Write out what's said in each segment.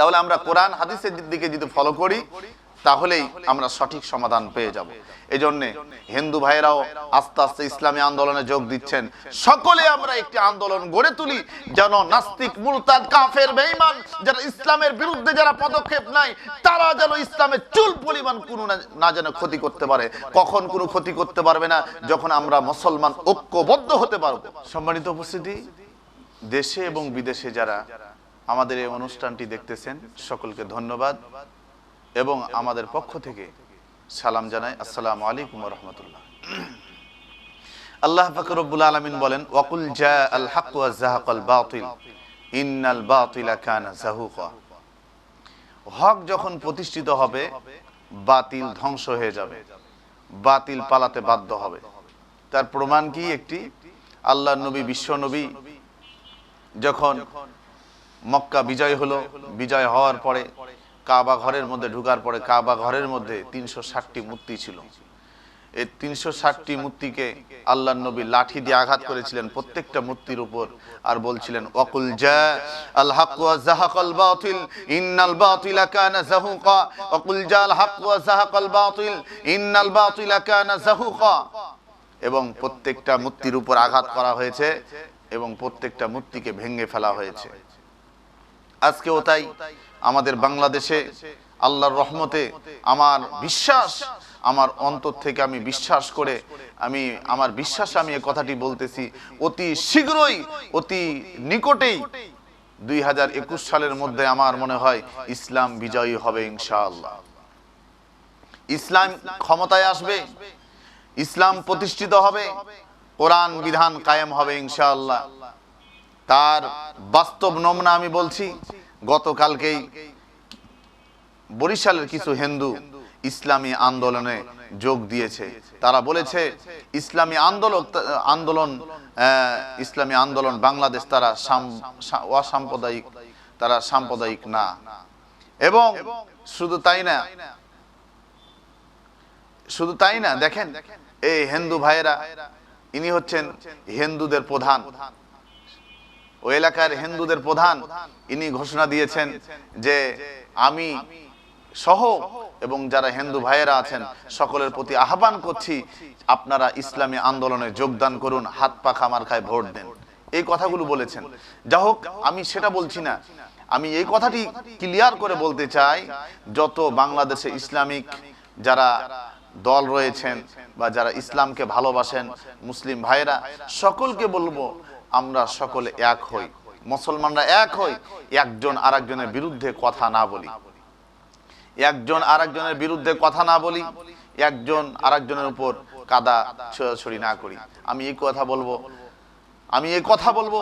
তাহলে আমরা কোরআন হাদিসের দিকে যদি ফলো করি, তাহলেই আমরা সঠিক সমাধান পেয়ে যাব। এই জন্যে হিন্দু ভাইরাও আস্তে আস্তে ইসলামী আন্দোলনে যোগ দিচ্ছেন। সকলে আমরা একটি আন্দোলন গড়ে তুলি, যেন নাস্তিক, মুরতাদ, কাফের, বেঈমান যারা ইসলামের বিরুদ্ধে যারা পদক্ষেপ নাই তারা যেন ইসলামের চুল পরিমাণ কোনো না যেন ক্ষতি করতে পারে। কখন কোনো ক্ষতি করতে পারবে না, যখন আমরা মুসলমান ঐক্যবদ্ধ হতে পারব। সম্মানিত উপস্থিতি, দেশে এবং বিদেশে যারা আমাদের এই অনুষ্ঠানটি দেখতেছেন। সকলকে ধন্যবাদ এবং আমাদের পক্ষ থেকে সালাম জানাই। আসসালামু আলাইকুম রহমতুল্লাহ আল্লাহ ফাকরুল আলমিন বলেন, ওয়াকুল জা আল বাতিল, ইন্নাল বাতিলা কানা জাহুকা। হক যখন প্রতিষ্ঠিত হবে, বাতিল ধ্বংস হয়ে যাবে, বাতিল পালাতে বাধ্য হবে। তার প্রমাণ কি? একটি আল্লাহ নবী, বিশ্ব নবী, যখন মক্কা বিজয় হলো, বিজয় হওয়ার পরে কাবা ঘরের মধ্যে ঢুকার পরে কাবা ঘরের মধ্যে তিনশো ষাটটি মূর্তি ছিল। এই তিনশো ষাটটি মূর্তিকে আল্লাহ নবী লাঠি দিয়ে আঘাত করেছিলেন প্রত্যেকটা মূর্তির উপর আর বলছিলেন, অকুল জা আল হক ওয়া জাহাকাল বাতিল, ইন্নাল বাতিলা কানা জাহুকা। অকুল জা আল হক ওয়া জাহাকাল বাতিল, ইন্নাল বাতিলা কানা জাহুকা। এবং প্রত্যেকটা মূর্তির উপর আঘাত করা হয়েছে এবং প্রত্যেকটা মূর্তিকে ভেঙে ফেলা হয়েছে। আজকেও তাই। আমাদের বাংলাদেশে আল্লাহর রহমতে আমার বিশ্বাস, আমার অন্তর থেকে আমি বিশ্বাস করে আমি, আমার বিশ্বাস আমি এই কথাটি বলতেছি। অতি শীঘ্রই, অতি নিকটেই দুই হাজার একুশ সালের মধ্যে আমার মনে হয় ইসলাম বিজয়ী হবে ইনশাআল্লাহ। ইসলাম ক্ষমতায় আসবে, ইসলাম প্রতিষ্ঠিত হবে, কোরআন বিধান কায়েম হবে ইনশাআল্লাহ। তার বাস্তব নমুনা আমি বলছি, গতকালকেই বরিশালের কিছু হিন্দু ইসলামী আন্দোলনে যোগ দিয়েছে। তারা বলেছে, ইসলামী আন্দোলন আন্দোলন ইসলামী আন্দোলন বাংলাদেশ তারা অসাম্প্রদায়িক, তারা সাম্প্রদায়িক না। এবং শুধু তাই না, শুধু তাই না, দেখেন, এই হিন্দু ভাইয়েরা, ইনি হচ্ছেন হিন্দুদের প্রধান। ওই এলাকার হিন্দুদের প্রধান, ইনি ঘোষণা দিয়েছেন যে আমি সহ এবং যারা হিন্দু ভাইয়েরা আছেন সকলের প্রতি আহ্বান করছি, আপনারা ইসলামী আন্দোলনে যোগদান করুন, হাত পা খামার খায় ভোট দেন। এই কথাগুলো বলেছেন। যা হোক, আমি সেটা বলছি না। আমি এই কথাটি ক্লিয়ার করে বলতে চাই, যত বাংলাদেশে ইসলামিক যারা দল রয়েছেন বা যারা ইসলামকে ভালোবাসেন, মুসলিম ভাইরা সকলকে বলব আমরা সকলে এক হই। মুসলমানরা এক হই, একজন আরেকজনের বিরুদ্ধে কথা না বলি। একজন আরেকজনের বিরুদ্ধে কথা না বলি, একজন আরেকজনের উপর কাদা ছড়াছড়ি না করি। আমি এই কথা বলব, আমি এই কথা বলব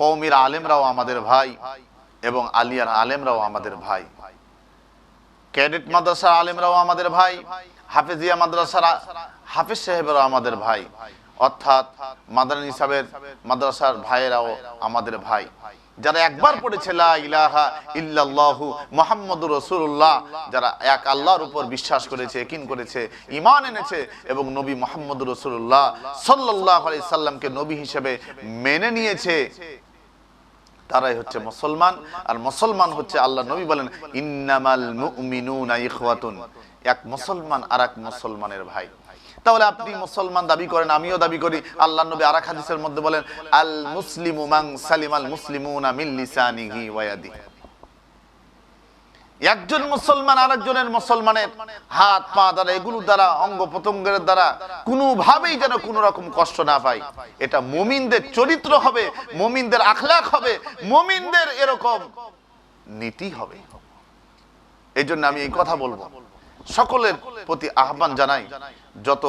কৌমির আলেমরাও আমাদের ভাই এবং আলিয়ার আলেমরাও আমাদের ভাই। ক্যাডেট মাদ্রাসার আলেমরাও আমাদের ভাই, হাফেজিয়া মাদ্রাসার হাফেজ সাহেবেরাও আমাদের ভাই। অর্থাৎ মাদানী সাহেবের মাদ্রাসার ভাইয়েরাও আমাদের ভাই। যারা একবার পড়েছে ইলাহা রাসূলুল্লাহ যারা এক আল্লাহর উপর বিশ্বাস করেছে কিন করেছে ইমান এনেছে এবং নবী মুহাম্মদুর রসুল্লাহ সাল্লাল্লাহু আলাইহি সাল্লামকে নবী হিসেবে মেনে নিয়েছে, তারাই হচ্ছে মুসলমান। আর মুসলমান হচ্ছে আল্লাহ নবী বলেন, ইন্নামাল মুমিনুনা ইখওয়াতুন এক মুসলমান আর এক মুসলমানের ভাই। তাহলে আপনি মুসলমান দাবি করেন, আমিও দাবি করি। আল্লাহ নবী আরাক হাদিসের মধ্যে বলেন আল মুসলিমু মান সালিমাল মুসলিমুনা মিন লিসানিহি ওয়া একজন মুসলমান আরেকজনের মুসলমানের হাত, পা দ্বারা, এগুলো দ্বারা, অঙ্গ প্রত্যঙ্গের দ্বারা কোনোভাবেই যেন কোনো রকম কষ্ট না পায়। এটা মুমিনদের চরিত্র হবে, মুমিনদের আখলাখ হবে, মুমিনদের এরকম নীতি হবে। এই আমি এই কথা বলব। সকলের প্রতি আহ্বান জানাই যত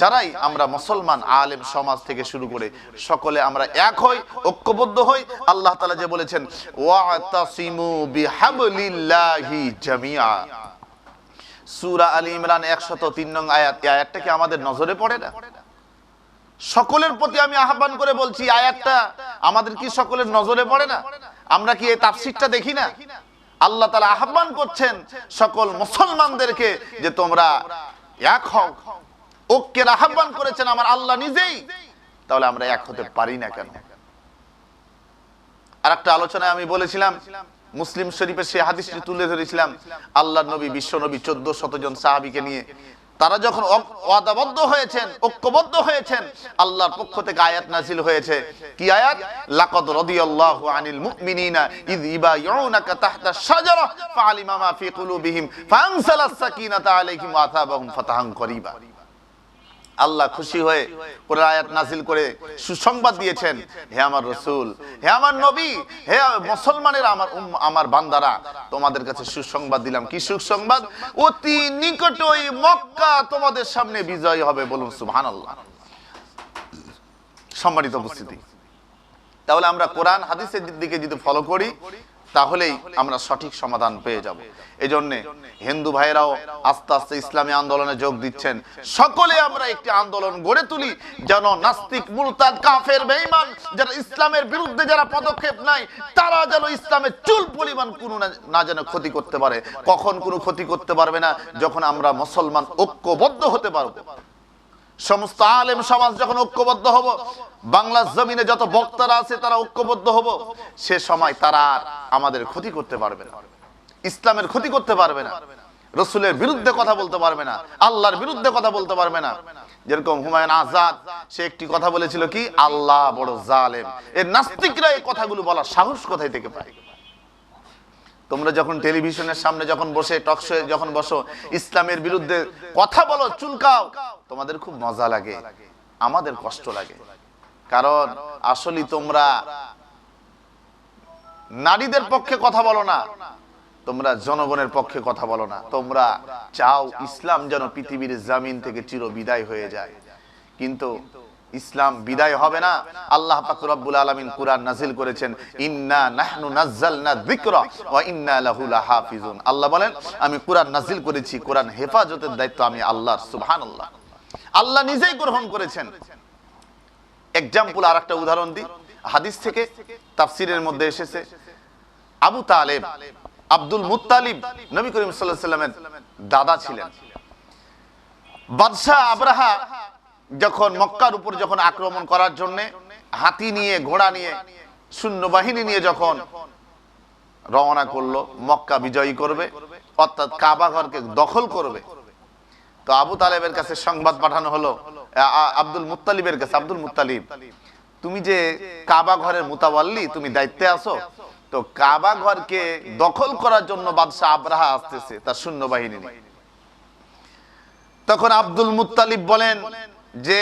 যারাই আমরা মুসলমান আলেম সমাজ থেকে শুরু করে সকলে আমরা এক হই, ঐক্যবদ্ধ হই। আল্লাহ তাআলা যে বলেছেন, ওয়াতাসিমু বিহাবলিল্লাহি জামিআ। সূরা আলী ইমরান 103 নং আয়াত, এই আয়াতটা কি আমাদের নজরে পড়ে না? সকলের প্রতি আমি আহ্বান করে বলছি আয়াতটা আমাদের কি সকলের নজরে পড়ে না? আমরা কি এই তাফসীরটা দেখি না? আল্লাহ তাআলা আহ্বান করছেন সকল মুসলমানদেরকে যে তোমরা এক হও। ঐক্যের আহ্বান করেছেন আমার আল্লাহ নিজেই। তাহলে আমরা এক হতে পারি না কেন? আর একটা আলোচনায় আমি বলেছিলাম, মুসলিম শরীফের সেই হাদিসটি তুলে ধরেছিলাম আল্লাহ নবী, বিশ্ব নবী চোদ্দ শতজন সাহাবিকে নিয়ে। তারা যখন ওয়াদাবদ্ধ হয়েছেন, ঐক্যবদ্ধ হয়েছেন, আল্লাহর পক্ষ থেকে আয়াত নাজিল হয়েছে। কি আয়াত? লাকাদ রাদিয়াল্লাহু আনিল মুমিনিনা ইয ইবায়ুনাকা তাহতা শাজারা ফাআলিমা মা ফি কুলুবিহিম ফাআনসালাস সাকিনাতা আলাইহিম ওয়া আতাবাহুম ফাতাহান করিবা। আল্লাহ খুশি হয়ে কোরআন আয়াত নাজিল করে সুসংবাদ দিয়েছেন, হে আমার রসুল, হে আমার নবী, হে মুসলমানের, আমার আমার বান্দারা, তোমাদের কাছে সুসংবাদ দিলাম। কি সুসংবাদ? অতি নিকটই মক্কা তোমাদের সামনে বিজয় হবে বলুন সুবহানাল্লাহ। সম্মানিত উপস্থিতি। তাহলে আমরা কোরআন, হাদিসের দিকে যদি ফলো করি তাহলেই আমরা সঠিক সমাধান পেয়ে যাব। এই জন্য হিন্দু ভাইরাও আস্তে আস্তে ইসলামী আন্দোলনে যোগ দিচ্ছেন। সকলে আমরা একটি আন্দোলন গড়ে তুলি, যেন নাস্তিক মুরতাদ, কাফের, বেঈমান যারা ইসলামের বিরুদ্ধে যারা পদক্ষেপ নাই তারা যেন ইসলামের চুল পরিমাণ কোনো না যেন ক্ষতি করতে পারে। কখন কোনো ক্ষতি করতে পারবে না, যখন আমরা মুসলমান ঐক্যবদ্ধ হতে পারব। সমস্ত আলেম সমাজ যখন ঐক্যবদ্ধ হব, বাংলার জমিনে যত বক্তারা আছে তারা ঐক্যবদ্ধ হব, সে সময় তারা আমাদের ক্ষতি করতে পারবে না। ইসলামের ক্ষতি করতে পারবে না। রসুলের বিরুদ্ধে কথা বলতে পারবে না। আল্লাহর বিরুদ্ধে কথা বলতে পারবে না। যেরকম হুমায়ুন আজাদ, সে একটি কথা বলেছিল কি? আল্লাহ বড় জালেম। এর নাস্তিকরা এই কথাগুলো বলার সাহস কোথায় থেকে পায়? তোমরা যখন টেলিভিশনের সামনে যখন বসে টকশো যখন বসো, ইসলামের বিরুদ্ধে কথা বলো, চুলকাও। তোমাদের খুব মজা লাগে। আমাদের কষ্ট লাগে। কারণ আসলে তোমরা নারীদের পক্ষে কথা বলো না। তোমরা জনগণের পক্ষে কথা বলো না। তোমরা চাও ইসলাম যেন পৃথিবীর জামিন থেকে চির বিদায় হয়ে যায়। কিন্তু ইসলাম বিদায় হবে না। আল্লাহ পাক রব্বুল আলামিন কুরআন নাজিল করেছেন। ইন্না নাহনু নাযালনা যিকরা ওয়া ইন্না লাহু লাহাফিজুন। আল্লাহ বলেন আমি কুরআন নাজিল করেছি। কুরআন হেফাজতের দায়িত্ব আমি আল্লাহর সুবহানাল্লাহ। আল্লাহ নিজেই গ্রহণ করেছেন। এক্সাম্পল আর একটা উদাহরণ দিই। হাদিস থেকে তাফসিরের মধ্যে এসেছে। আবু তালেব, আব্দুল মুত্তালিব নবী করিম আলাইহি সাল্লামের দাদা ছিলেন। বাদশাহ আব্রাহা যখন মক্কার উপর যখন আক্রমণ করার জন্য হাতি নিয়ে, ঘোড়া নিয়ে শূন্য বাহিনী নিয়ে যখন রওনা করল, মক্কা বিজয়ী করবে, অর্থাৎ কাবা ঘরকে দখল করবে তো আবু তালেবের কাছে সংবাদ পাঠানো হলো আব্দুল মুত্তালিবের কাছে। আব্দুল মুত্তালিব, তুমি যে কাবা ঘরের মুতাওয়াল্লি, তুমি দায়িত্বে আছো? তো কাবা ঘরকে দখল করার জন্য বাদশাহ আব্রাহা আসতেছে, তার শূন্য বাহিনী তখন আব্দুল মুত্তালিব বলেন যে,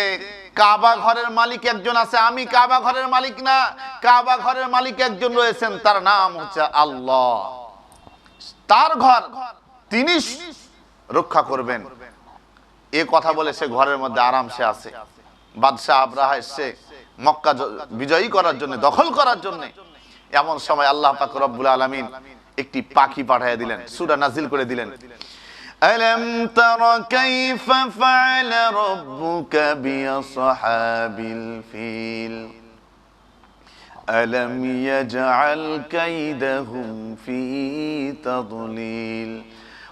কাবা ঘরের মালিক একজন আছে, আমি কাবা ঘরের মালিক না, কাবা ঘরের মালিক একজন রয়েছেন, তার নাম হচ্ছে আল্লাহ। তার ঘর তিনি রক্ষা করবেন। এ কথা বলে সে ঘরের মধ্যে আরামসে আছে। বাদশাহ আব্রাহা এসছে মক্কা বিজয়ী করার জন্য, দখল করার জন্য এমন সময় আল্লাহ পাক রব্বুল আলমিন একটি পাখি পাঠাই দিলেন, সুরা নাজিল করে দিলেন। আলম তারা কাইফা ফাআলা রাব্বুকা বিআসহাবিল ফিল। আলম ইয়াজআল কাইদাহুম ফি তাদলিল।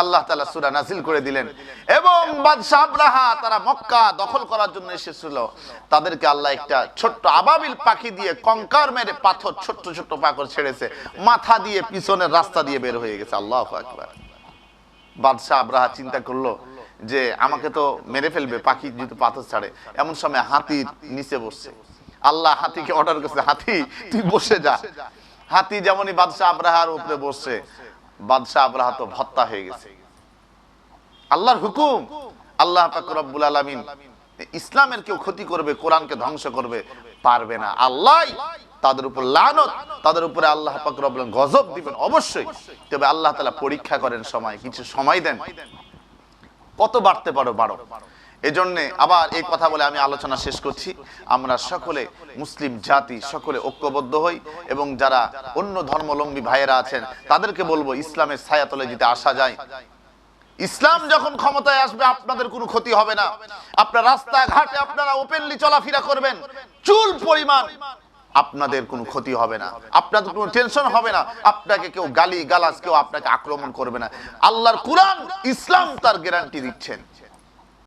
আল্লাহ তালা সুরা নাজিল করে দিলেন। এবং বাদশাহ তারা মক্কা দখল করার জন্য এসেছিল। তাদেরকে আল্লাহ একটা ছোট্ট আবাবিল পাখি দিয়ে কঙ্কার মেরে পাথর, ছোট্ট ছোট্ট পাথর ছেড়েছে। মাথা দিয়ে পিছনের রাস্তা দিয়ে বের হয়ে গেছে। আল্লাহ আকবার। বাদশাহ আব্রাহা চিন্তা করল যে, আমাকে তো মেরে ফেলবে, পাখি যদি পাথর ছাড়ে। এমন সময় হাতি নিচে বসছে। আল্লাহ হাতিকে অর্ডার করছে, হাতি, তুই বসে যা। হাতি যেমনই বাদশাহ আব্রাহার উপরে বসছে বাদশাহ আব্রাহা তো ভত্তা হয়ে গেছে। আল্লাহর হুকুম, আল্লাহ রব্বুল আলামিন, ইসলামের কেউ ক্ষতি করবে, কোরআনকে ধ্বংস করবে, পারবে না। আল্লাহ তাদের উপর লানত, তাদের উপরে আল্লাহ গজব দিবেন, অবশ্যই। তবে আল্লাহ তাআলা পরীক্ষা করেন সময়, কিছু সময় দেন। কত বাড়তে পারো, বাড়ো। এজন্য আবার এই কথা বলে আমি আলোচনা শেষ করছি। আমরা সকলে মুসলিম জাতি, সকলে ঐক্যবদ্ধ হই এবং যারা অন্য ধর্মলম্বী ভাইয়েরা আছেন, তাদেরকে বলব ইসলামের ছায়াতলে যদি আসা যায়। ইসলাম যখন ক্ষমতায় আসবে, আপনাদের কোনো ক্ষতি হবে না। আপনার রাস্তাঘাটে আপনারা ওপেনলি চলাফেরা করবেন। চুল পরিমাণ আপনাদের কোনো ক্ষতি হবে না। আপনাদের কোনো টেনশন হবে না। আপনাকে কেউ গালি গালাজ কেউ আপনাকে আক্রমণ করবে না। আল্লাহর কোরআন ইসলাম তার গ্যারান্টি দিচ্ছেন।